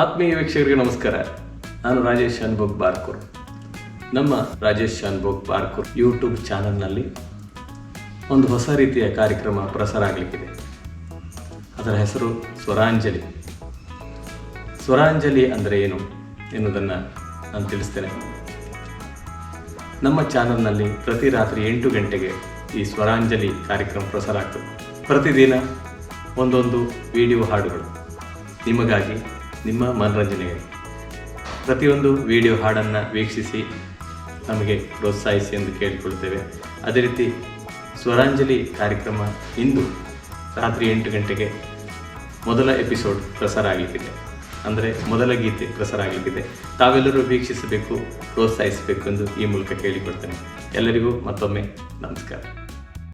ಆತ್ಮೀಯ ವೀಕ್ಷಕರಿಗೆ ನಮಸ್ಕಾರ. ನಾನು ರಾಜೇಶ್ ಅನ್ಭೋಗ್ ಬಾರ್ಕೂರ್. ನಮ್ಮ ರಾಜೇಶ್ ಅನ್ಭೋಗ್ ಬಾರ್ಕೂರ್ ಯೂಟ್ಯೂಬ್ ಚಾನಲ್ನಲ್ಲಿ ಒಂದು ಹೊಸ ರೀತಿಯ ಕಾರ್ಯಕ್ರಮ ಪ್ರಸಾರ ಆಗಲಿಕ್ಕಿದೆ. ಅದರ ಹೆಸರು ಸ್ವರಾಂಜಲಿ. ಸ್ವರಾಂಜಲಿ ಅಂದರೆ ಏನು ಎನ್ನುವುದನ್ನು ನಾನು ತಿಳಿಸ್ತೇನೆ. ನಮ್ಮ ಚಾನಲ್ನಲ್ಲಿ ಪ್ರತಿ ರಾತ್ರಿ ಎಂಟು ಗಂಟೆಗೆ ಈ ಸ್ವರಾಂಜಲಿ ಕಾರ್ಯಕ್ರಮ ಪ್ರಸಾರ ಆಗ್ತದೆ. ಪ್ರತಿದಿನ ಒಂದೊಂದು ವಿಡಿಯೋ ಹಾಡುಗಳು. ನಿಮಗಾಗಿ ನಿಮ್ಮ ಮನರಂಜನೆಗೆ. ಪ್ರತಿಯೊಂದು ವಿಡಿಯೋ ಹಾಡನ್ನು ವೀಕ್ಷಿಸಿ ನಮಗೆ ಪ್ರೋತ್ಸಾಹಿಸಿ ಎಂದು ಕೇಳಿಕೊಳ್ತೇವೆ ಅದೇ ರೀತಿ ಸ್ವರಾಂಜಲಿ ಕಾರ್ಯಕ್ರಮ ಇಂದು ರಾತ್ರಿ ಎಂಟು ಗಂಟೆಗೆ ಮೊದಲ ಎಪಿಸೋಡ್ ಪ್ರಸಾರ ಆಗಲಿಕ್ಕಿದೆ. ಅಂದರೆ ಮೊದಲ ಗೀತೆ ಪ್ರಸಾರ ಆಗಲಿಕ್ಕಿದೆ. ತಾವೆಲ್ಲರೂ ವೀಕ್ಷಿಸಬೇಕು, ಪ್ರೋತ್ಸಾಹಿಸಬೇಕು ಎಂದು ಈ ಮೂಲಕ ಕೇಳಿಕೊಡ್ತೇನೆ ಎಲ್ಲರಿಗೂ ಮತ್ತೊಮ್ಮೆ ನಮಸ್ಕಾರ.